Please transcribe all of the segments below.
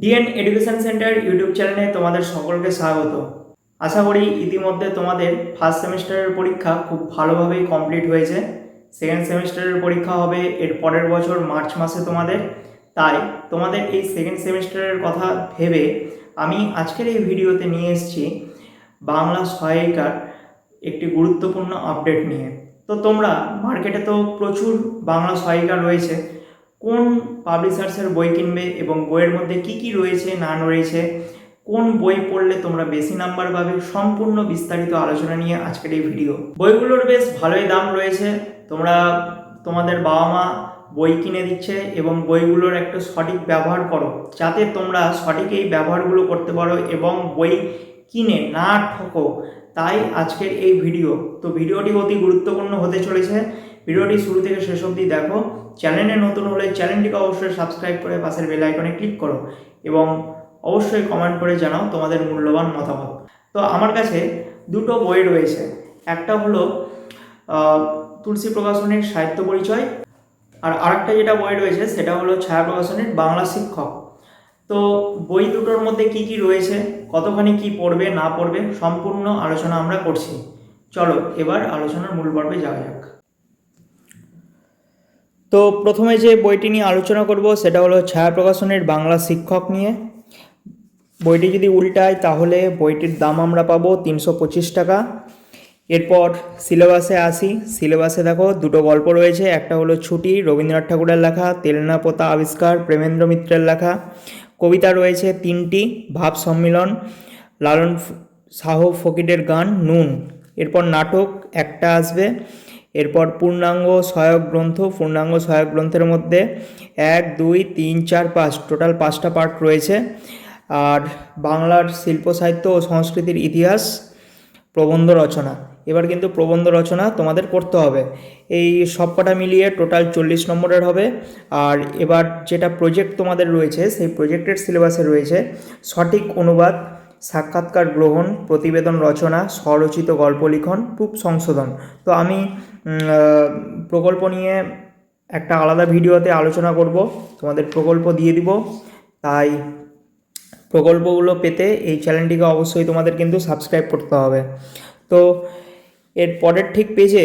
DNA education centre YouTube চ্যানেলে তোমাদের সকলকে স্বাগত। আশা করি ইতিমধ্যে তোমাদের ফার্স্ট সেমিস্টারের পরীক্ষা খুব ভালোভাবেই কমপ্লিট হয়েছে। সেকেন্ড সেমিস্টারের পরীক্ষা হবে এর পরের বছর মার্চ মাসে তোমাদের। তাই তোমাদের এই সেকেন্ড সেমিস্টারের কথা ভেবে আমি আজকের এই ভিডিওতে নিয়ে এসেছি বাংলা সহায়িকার একটি গুরুত্বপূর্ণ আপডেট নিয়ে। তো তোমরা মার্কেটে তো প্রচুর বাংলা সহায়িকা রয়েছে। কোন পাবলিশার্সের বই কিনবে এবং বইয়ের মধ্যে কি কি রয়েছে, না রয়েছে, কোন বই পড়লে তোমরা বেশি নাম্বার পাবে, সম্পূর্ণ বিস্তারিত আলোচনা নিয়ে আজকের এই ভিডিও। বইগুলোর বেশ ভালোই দাম রয়েছে, তোমরা, তোমাদের বাবা মা বই কিনে দিচ্ছে এবং বইগুলোর একটা সঠিক ব্যবহার করো, যাতে তোমরা সঠিক এই ব্যবহারগুলো করতে পারো এবং বই কিনে না ঠকো। তাই আজকের এই ভিডিও। তো ভিডিওটি অতি গুরুত্বপূর্ণ হতে চলেছে। ভিডিওটি শুরু থেকে শেষ অবধি দেখো। চ্যানেলে নতুন হলে চ্যানেলটিকে অবশ্যই সাবস্ক্রাইব করে পাশের বেল আইকনে ক্লিক করো এবং অবশ্যই কমেন্ট করে জানাও তোমাদের মূল্যবান মতামত। তো আমার কাছে দুটো বই রয়েছে। একটা হলো তুলসী প্রকাশনীর সাহিত্য পরিচয় আর আরেকটা যেটা বই রয়েছে সেটা হলো ছায়া প্রকাশনীর বাংলা শিক্ষক। তো বই দুটোর মধ্যে কি কি রয়েছে, কতখানি কি পড়বে, না পড়বে, সম্পূর্ণ আলোচনা আমরা করছি। চলো এবার আলোচনার মূল পর্বে যাওয়া যাক। তো প্রথমে যে বইটি নিয়ে আলোচনা করব, সেটা হলো ছায়া প্রকাশনের বাংলা শিক্ষক নিয়ে। বইটি যদি উল্টায়, তাহলে বইটির দাম আমরা পাবো তিনশো পঁচিশ টাকা। এরপর সিলেবাসে আসি। সিলেবাসে দেখো, দুটো গল্প রয়েছে। একটা হলো ছুটি, রবীন্দ্রনাথ ঠাকুরের লেখা, তেলনা পোতা আবিষ্কার, প্রেমেন্দ্র মিত্রের লেখা। কবিতা রয়েছে তিনটি, ভাব সম্মিলন, লালন শাহ ফকিরের গান, নুন। এরপর নাটক, একটা আসবে। এরপর পূর্ণাঙ্গ সহায়ক গ্রন্থ, পূর্ণাঙ্গ সহায়ক গ্রন্থের মধ্যে এক, দুই, তিন, চার, পাঁচ, টোটাল পাঁচটা পার্ট রয়েছে। আর বাংলার শিল্প সাহিত্য ও সংস্কৃতির ইতিহাস প্রবন্ধ রচনা। এবার কিন্তু প্রবন্ধ রচনা তোমাদের করতে হবে। এই সবকটা মিলিয়ে টোটাল চল্লিশ নম্বরের হবে। আর এবার যেটা প্রজেক্ট তোমাদের রয়েছে, সেই প্রজেক্টের সিলেবাসে রয়েছে সঠিক অনুবাদ সাক্ষাৎকার গ্রহণ, প্রতিবেদন রচনা, স্বরচিত গল্প লিখন প্রুফ সংশোধন। তো আমি প্রকল্প নিয়ে একটা আলাদা ভিডিওতে আলোচনা করব। তোমাদের প্রকল্প দিয়ে দিব। তাই প্রকল্পগুলো পেতে এই চ্যানেলটিকে অবশ্যই তোমাদের কিন্তু সাবস্ক্রাইব করতে হবে। তো এর পরের ঠিক পেজে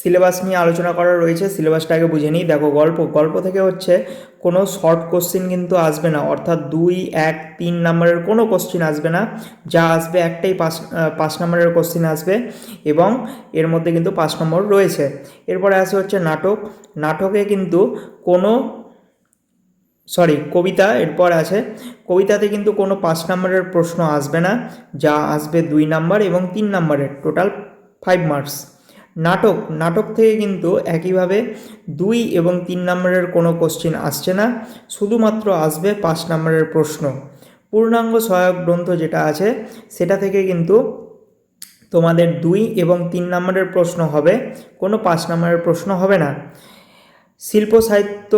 সিলেবাস নিয়ে আলোচনা করা রয়েছে, সিলেবাসটা আগে বুঝে নিই। দেখো, গল্প গল্প থেকে হচ্ছে কোনো শর্ট কোশ্চিন কিন্তু আসবে না। অর্থাৎ দুই, এক, তিন নম্বরের কোনো কোশ্চিন আসবে না। যা আসবে একটাই পাঁচ পাঁচ নম্বরের কোশ্চিন আসবে এবং এর মধ্যে কিন্তু পাঁচ নম্বর রয়েছে। এরপরে আসে হচ্ছে নাটক। নাটকে কিন্তু কোনো সরি কবিতা। এরপর আছে, কবিতাতে কিন্তু কোনো পাঁচ নম্বরের প্রশ্ন আসবে না। যা আসবে দুই নাম্বার এবং তিন নম্বরের টোটাল ফাইভ মার্কস নাটক নাটক থেকে কিন্তু একইভাবে দুই এবং তিন নম্বরের কোনো কোশ্চিন আসছে না, শুধুমাত্র আসবে পাঁচ নম্বরের প্রশ্ন। পূর্ণাঙ্গ সহায়ক গ্রন্থ যেটা আছে, সেটা থেকে কিন্তু তোমাদের দুই এবং তিন নম্বরের প্রশ্ন হবে, কোনো পাঁচ নম্বরের প্রশ্ন হবে না। শিল্প, সাহিত্য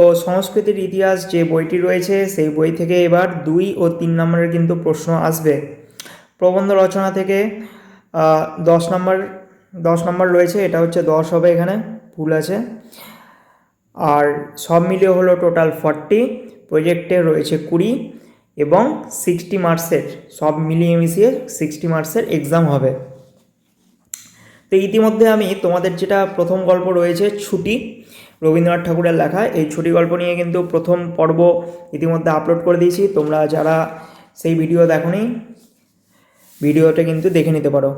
ও সংস্কৃতির ইতিহাস যে বইটি রয়েছে, সেই বই থেকে এবার দুই ও তিন নম্বরের কিন্তু প্রশ্ন আসবে। প্রবন্ধ রচনা থেকে দশ নম্বর দশ নম্বর রয়েছে, এটা হচ্ছে দশ হবে এখানে, ভুল আছে। আর সব মিলিয়ে হলো টোটাল ফর্টি প্রজেক্টে রয়েছে কুড়ি এবং সিক্সটি মার্কসের সব মিলিয়ে মিশিয়ে সিক্সটি মার্কসের এক্সাম হবে। তো ইতিমধ্যে আমি তোমাদের যেটা প্রথম গল্প রয়েছে, ছুটি, রবীন্দ্রনাথ ঠাকুরের লেখা, এই ছুটি গল্প নিয়ে কিন্তু প্রথম পর্ব ইতিমধ্যে আপলোড করে দিয়েছি, তোমরা যারা সেই ভিডিও দেখোনি ভিডিওটা কিন্তু দেখে নিতে পারো।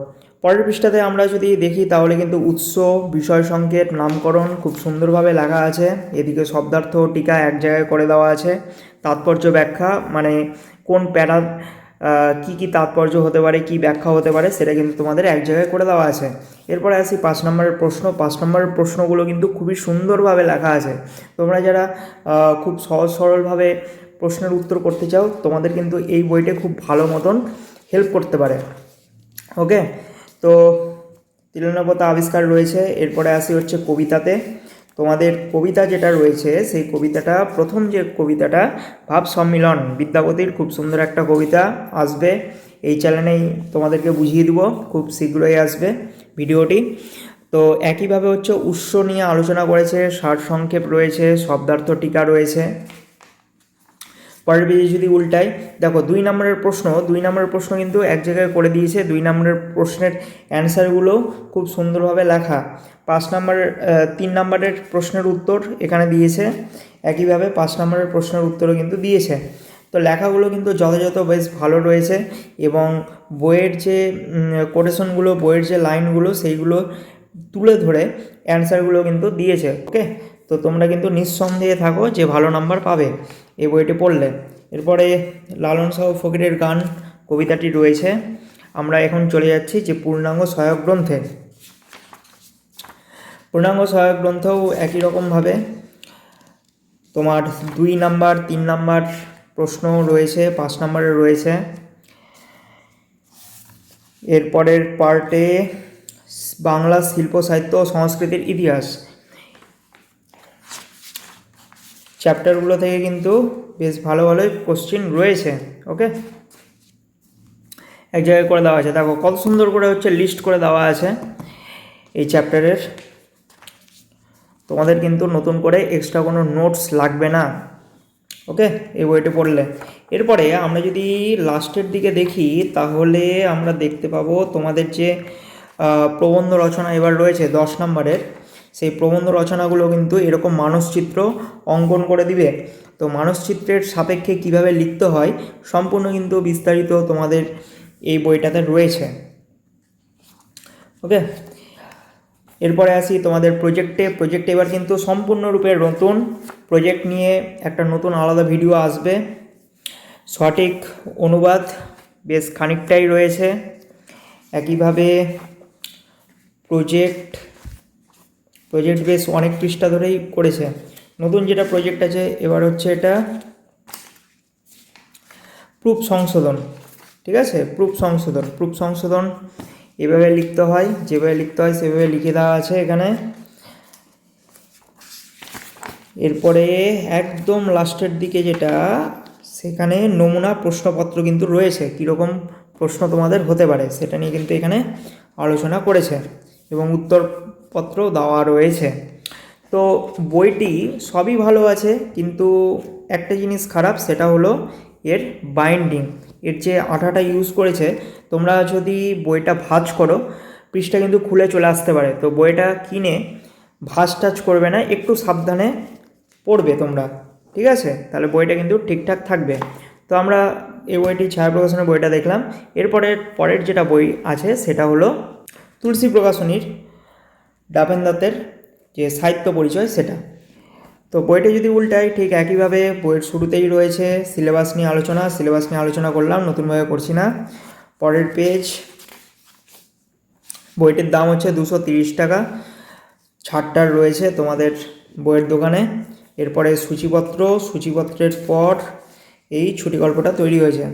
পরের পৃষ্ঠাতে আমরা যদি দেখি, তাহলে কিন্তু উৎস, বিষয় সংকেত, নামকরণ খুব সুন্দরভাবে লেখা আছে। এদিকে শব্দার্থ টিকা এক জায়গায় করে দেওয়া আছে। তাৎপর্য ব্যাখ্যা মানে কোন প্যারা কি কি তাৎপর্য হতে পারে, কি ব্যাখ্যা হতে পারে, সেটা কিন্তু তোমাদের এক জায়গায় করে দেওয়া আছে। এরপরে আসি পাঁচ নম্বরের প্রশ্ন। পাঁচ নম্বরের প্রশ্নগুলো কিন্তু খুবই সুন্দরভাবে লেখা আছে। তোমরা যারা খুব সহজ সরলভাবে প্রশ্নের উত্তর করতে চাও, তোমাদের কিন্তু এই বইটা খুব ভালো মতন হেল্প করতে পারে। ওকে তো তিলনবতা আবিষ্কার রয়েছে, এরপরে আসি হচ্ছে কবিতাতে। তোমাদের কবিতা যেটা রয়েছে, সেই কবিতাটা, প্রথম যে কবিতাটা, ভাব সম্মিলন, বিদ্যাপতির খুব সুন্দর একটা কবিতা আসবে। এই চ্যানেলেই তোমাদেরকে বুঝিয়ে দিব, খুব শীঘ্রই আসবে ভিডিওটি। তো একইভাবে হচ্ছে উৎস নিয়ে আলোচনা করেছে, সারসংক্ষেপ রয়েছে, শব্দার্থ টিকা রয়েছে। পরের পেজে যদি উল্টাই, দেখো দুই নম্বরের প্রশ্ন, দুই নম্বরের প্রশ্ন কিন্তু এক জায়গায় করে দিয়েছে, দুই নম্বরের প্রশ্নের অ্যান্সারগুলো খুব সুন্দরভাবে লেখা। পাঁচ নম্বরের তিন নম্বরের প্রশ্নের উত্তর এখানে দিয়েছে, একইভাবে পাঁচ নম্বরের প্রশ্নের উত্তরও কিন্তু দিয়েছে। তো লেখাগুলো কিন্তু যথাযথ বেশ ভালো রয়েছে এবং বইয়ের যে কোটেশনগুলো বইয়ের যে লাইনগুলো সেইগুলো তুলে ধরে অ্যান্সারগুলো কিন্তু দিয়েছে ওকে তো তোমরা কিন্তু নিঃসন্দেহে থাকো যে ভালো নাম্বার পাবে এই বইটি পড়লে। এরপরে লালন সাহ ফকিরের গান কবিতাটি রয়েছে। আমরা এখন চলে যাচ্ছি যে পূর্ণাঙ্গ সহায়ক গ্রন্থে। পূর্ণাঙ্গ সহায়ক গ্রন্থও একই রকমভাবে তোমার দুই নাম্বার তিন নাম্বার প্রশ্ন রয়েছে, পাঁচ নাম্বারে রয়েছে। এরপরের পার্টে বাংলা শিল্প, সাহিত্য ও সংস্কৃতির ইতিহাস। চ্যাপ্টারগুলো থেকে কিন্তু বেশ ভালো ভালোই কোশ্চিন রয়েছে ওকে এক জায়গায় করে দেওয়া আছে। দেখো, কত সুন্দর করে হচ্ছে লিস্ট করে দেওয়া আছে এই চ্যাপ্টারের তোমাদের কিন্তু নতুন করে এক্সট্রা কোনো নোটস লাগবে না ওকে এই বইটা পড়লে। এরপরে আমরা যদি লাস্টের দিকে দেখি, তাহলে আমরা দেখতে পাবো তোমাদের যে প্রবন্ধ রচনা এবার রয়েছে দশ নম্বরের। সেই প্রবন্ধ রচনাগুলো কিন্তু এরকম মানসচিত্র অঙ্কন করে দিবে। তো মানসচিত্রের সাপেক্ষে কীভাবে লিখতে হয় সম্পূর্ণ কিন্তু বিস্তারিত তোমাদের এই বইটাতে রয়েছে। ওকে? এরপরে আসি তোমাদের প্রজেক্টে প্রজেক্টে এবার কিন্তু সম্পূর্ণরূপে নতুন প্রজেক্ট নিয়ে একটা নতুন আলাদা ভিডিও আসবে। সঠিক অনুবাদ বেশ খানিকটাই রয়েছে। একইভাবে প্রজেক্ট প্রজেক্ট বেশ অনেক পৃষ্ঠা ধরেই করেছে। নতুন যেটা প্রজেক্ট আছে, এবার হচ্ছে এটা প্রুফ সংশোধন, ঠিক আছে? প্রুফ সংশোধন প্রুফ সংশোধন এভাবে লিখতে হয়, যেভাবে লিখতে হয় সেভাবে লিখে দেওয়া আছে এখানে। এরপরে একদম লাস্টের দিকে যেটা, সেখানে নমুনা প্রশ্নপত্র কিন্তু রয়েছে, কীরকম প্রশ্ন তোমাদের হতে পারে, সেটা নিয়ে কিন্তু এখানে আলোচনা করেছে। এবং উত্তরপত্র দেওয়া রয়েছে। তো বইটি সবই ভালো আছে, কিন্তু একটা জিনিস খারাপ, সেটা হলো এর বাইন্ডিং এর যে আঠাটা ইউজ করেছে, তোমরা যদি বইটা ভাঁজ করো, পৃষ্ঠা কিন্তু খুলে চলে আসতে পারে। তো বইটা কিনে ভাঁজ টাচ করবে না, একটু সাবধানে পড়বে তোমরা। ঠিক আছে? তাহলে বইটা কিন্তু ঠিকঠাক থাকবে। তো আমরা এই বইটি ছায়া প্রকাশনের বইটা দেখলাম। এরপরে পরের যেটা বই আছে, সেটা হলো তুলসী প্রকাশনীর ডাবেন যে সাহিত্য পরিচয় সেটা। তো বইটা যদি উল্টাই ঠিক একইভাবে বইয়ের শুরুতেই রয়েছে সিলেবাস নিয়ে আলোচনা, সিলেবাস নিয়ে আলোচনা করলাম, নতুনভাবে করছি না। পরের পেজ, বইটির দাম হচ্ছে দুশো তিরিশ টাকা। ছাড়টার রয়েছে তোমাদের বইয়ের দোকানে। এরপরে সূচিপত্র, সূচিপত্রের পর এই ছুটি গল্পটা তৈরি হয়েছে।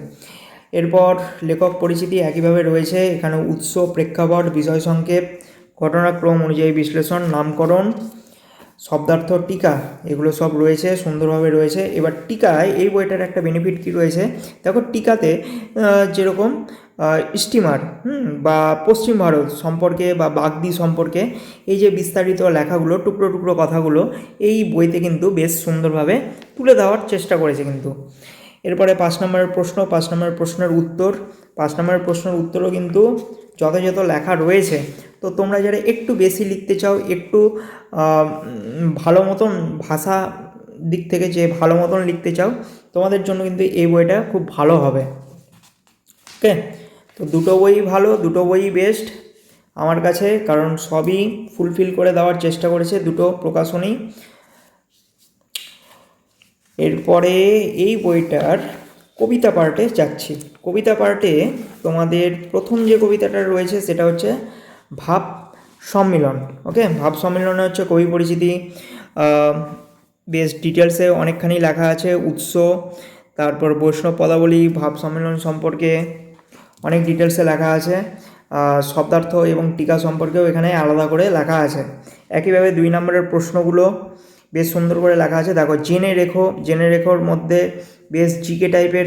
এরপর লেখক পরিচিতি একইভাবে রয়েছে। এখানে উৎস, প্রেক্ষাপট, বিষয় সংক্ষেপ ঘটনাক্রম অনুযায়ী বিশ্লেষণ, নামকরণ, শব্দার্থ, টিকা, এগুলো সব রয়েছে, সুন্দরভাবে রয়েছে। এবার টিকায় এই বইটার একটা বেনিফিট কী রয়েছে? দেখো, টিকাতে যেরকম স্টিমার বা পশ্চিম ভারত সম্পর্কে বা বাগদি সম্পর্কে এই যে বিস্তারিত লেখাগুলো, টুকরো টুকরো কথাগুলো, এই বইতে কিন্তু বেশ সুন্দরভাবে তুলে দেওয়ার চেষ্টা করেছে কিন্তু। এরপরে পাঁচ নম্বরের প্রশ্ন, পাঁচ নম্বরের প্রশ্নের উত্তর পাঁচ নম্বরের প্রশ্নের উত্তরও কিন্তু যথাযথ লেখা রয়েছে। তো তোমরা যারা একটু বেশি লিখতে চাও, একটু ভালো মতন ভাষা দিক থেকে যে ভালো মতন লিখতে চাও, তোমাদের জন্য কিন্তু এই বইটা খুব ভালো হবে। ওকে? তো দুটো বই ভালো, দুটো বই বেস্ট আমার কাছে, কারণ সবই ফুলফিল করে দেওয়ার চেষ্টা করেছে দুটো প্রকাশনী। এরপরে এই বইটার কবিতা পার্টে যাচ্ছি। কবিতা পার্টে তোমাদের প্রথম যে কবিতাটা রয়েছে সেটা হচ্ছে ভাব সম্মিলন, ওকে? ভাব সম্মিলনে হচ্ছে কবি পরিচিতি বেশ ডিটেলসে অনেকখানি লেখা আছে, উৎস, তারপর বৈষ্ণব পদাবলী, ভাব সম্মেলন সম্পর্কে অনেক ডিটেলসে লেখা আছে শব্দার্থ এবং টিকা সম্পর্কেও এখানে আলাদা করে লেখা আছে। একইভাবে দুই নম্বরের প্রশ্নগুলো বেশ সুন্দর করে লেখা আছে। দেখো, জেনে রেখো, জেনে রেখোর মধ্যে বেশ জিকে টাইপের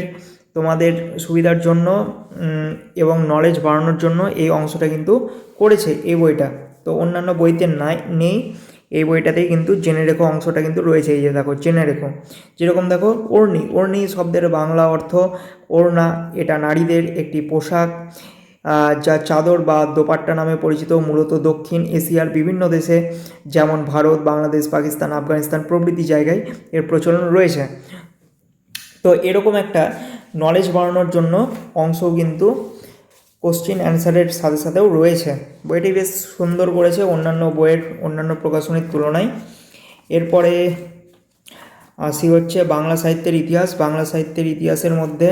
তোমাদের সুবিধার জন্য এবং নলেজ বাড়ানোর জন্য এই অংশটা কিন্তু করেছে এই বইটা। তো অন্যান্য বইতে নাই, নেই। এই বইটাতেই কিন্তু জেনে রেখো অংশটা কিন্তু রয়েছে। এই যে দেখো, জেনে রেখো। যেরকম দেখো, ওড়নি। ওড়নি শব্দের বাংলা অর্থ ওড়না। এটা নারীদের একটি পোশাক। যা চাদর বা দোপাট্টা নামে পরিচিত, মূলত দক্ষিণ এশিয়ার বিভিন্ন দেশে, যেমন ভারত, বাংলাদেশ, পাকিস্তান, আফগানিস্তান প্রভৃতি জায়গায় এর প্রচলন রয়েছে। তো এরকম একটা নলেজ বাড়ানোর জন্য অংশও কিন্তু কোশ্চিন অ্যান্সারের সাথে সাথেও রয়েছে। বইটি বেশ সুন্দর করেছে, অন্যান্য বইয়ের অন্যান্য প্রকাশনীর তুলনায়। এরপরে আসি হচ্ছে বাংলা সাহিত্যের ইতিহাস। বাংলা সাহিত্যের ইতিহাসের মধ্যে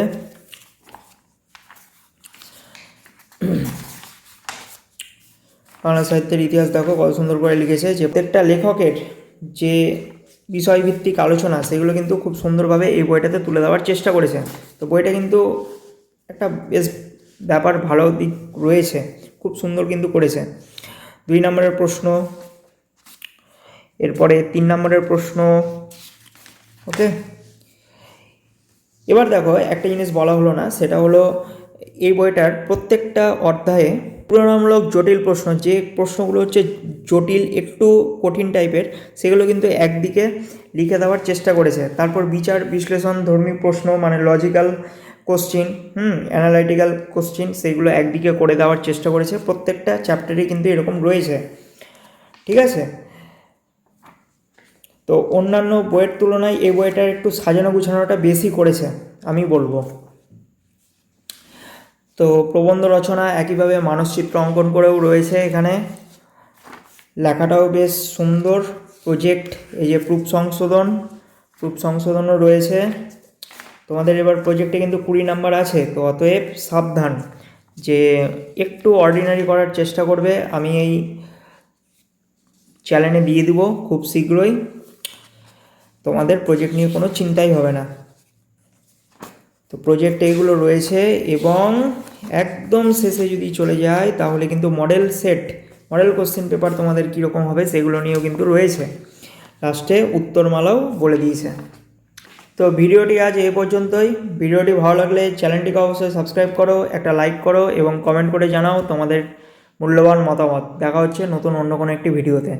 বাংলা সাহিত্যের ইতিহাস দেখো, কত সুন্দর করে লিখেছে। যে প্রত্যেকটা লেখকের যে বিষয়ভিত্তিক আলোচনা, সেগুলো কিন্তু খুব সুন্দরভাবে এই বইটাতে তুলে দেওয়ার চেষ্টা করেছে। তো বইটা কিন্তু একটা বেশ ব্যাপার, ভালো দিক রয়েছে, খুব সুন্দর কিন্তু করেছে। দুই নম্বরের প্রশ্ন, এরপরে তিন নম্বরের প্রশ্ন, ওকে? এবার দেখো, একটা জিনিস বলা হলো না, সেটা হলো এই বইটার প্রত্যেকটা অধ্যায়ে তুলনামূলক জটিল প্রশ্ন যে প্রশ্নগুলো হচ্ছে জটিল, একটু কঠিন টাইপের। সেগুলো কিন্তু একদিকে লিখে দেওয়ার চেষ্টা করেছে। তারপর বিচার, বিশ্লেষণ ধর্মী প্রশ্ন মানে logical question hmm analytical question সেগুলো একদিকে করে দেওয়ার চেষ্টা করেছে। প্রত্যেকটা চ্যাপ্টারে কিন্তু এরকম রয়েছে। ঠিক আছে? তো অন্যান্য বইয়ের তুলনায় এই বইটার একটু সাজানো গুছানোটা বেশি করেছে, আমি বলব। তো প্রবন্ধ রচনা একইভাবে মানসচিত্র অঙ্কন করেও রয়েছে এখানে। লেখাটাও বেশ সুন্দর। প্রজেক্ট এই যে প্রুফ সংশোধন প্রুফ সংশোধনও রয়েছে। তোমাদের এবার প্রজেক্টে কিন্তু কুড়ি নাম্বার আছে, তো অতএব সাবধান যে একটু অর্ডিনারি করার চেষ্টা করবে। আমি এই চ্যানেলে দিয়ে দিব খুব শীঘ্রই। তোমাদের প্রজেক্ট নিয়ে কোনো চিন্তাই হবে না। তো প্রজেক্ট এইগুলো রয়েছে এবং একদম শেষে যদি চলে যায়, তাহলে কিন্তু model set model question paper তোমাদের কীরকম হবে সেগুলো নিয়েও কিন্তু রয়েছে। লাস্টে উত্তরমালাও বলে দিয়েছে। তো ভিডিওটি আজ এই পর্যন্তই। ভিডিওটি ভালো লাগলে চ্যানেলটিকে অবশ্যই সাবস্ক্রাইব করো, একটা লাইক করো এবং কমেন্ট করে জানাও তোমাদের মূল্যবান মতামত। দেখা হচ্ছে নতুন অন্য কোনো একটি ভিডিওতে।